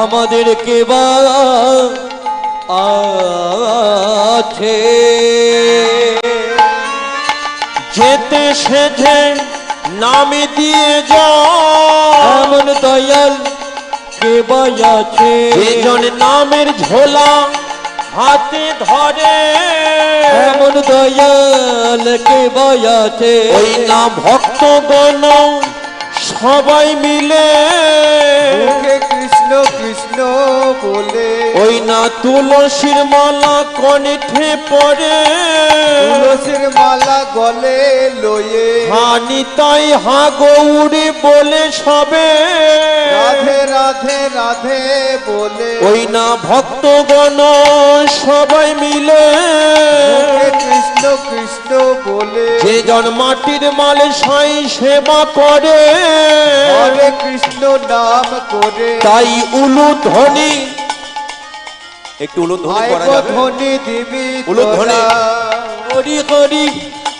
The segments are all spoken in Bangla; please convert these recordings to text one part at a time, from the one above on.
আমাদের কেবা আছে যেতে সেঝে নামে দিয়ে যা এমন দয়াল কেবা আছে? যেজন নামের ঝোলা হাতে ধরে। এমন দয়াল কেবা আছে? ওই না ভক্তগণ সবাই মিলে। তুলসীর মালা কনেঠে পড়ে। তুলসীর মালা গলে লয়ে। হানি তাই হা গৌরে বলে সবে। রাধে রাধে রাধে বলে। ওই না ভক্তগণ সবাই মিলে। কৃষ্ণ কৃষ্ণ বলে। যে জন মাটির মালে সাই সেবা করে। হরে কৃষ্ণ নাম করে। তাই উলু ধ্বনি একটু উলু ধ্বনি করা যাবে। ধ্বনি দিবি উলুধ্বনি। হরি হরি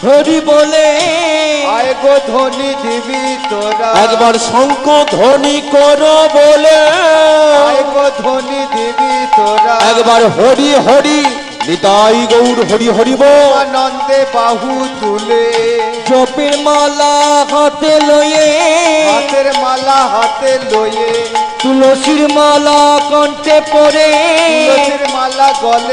হরি বলে। আয় গো ধ্বনি দিবি তোরা। একবার শঙ্খ ধ্বনি করো বলে। আয় গো ধ্বনি দিবি তোরা। একবার হরি হরি নিতাই গৌর হরি হরি বল আনন্দে বাহু তুলে। জপের মালা হাতে লয়ে। হাতের মালা হাতে লয়ে। তুলসীর মালা কণ্ঠে পরে তুলসীর মালা গলে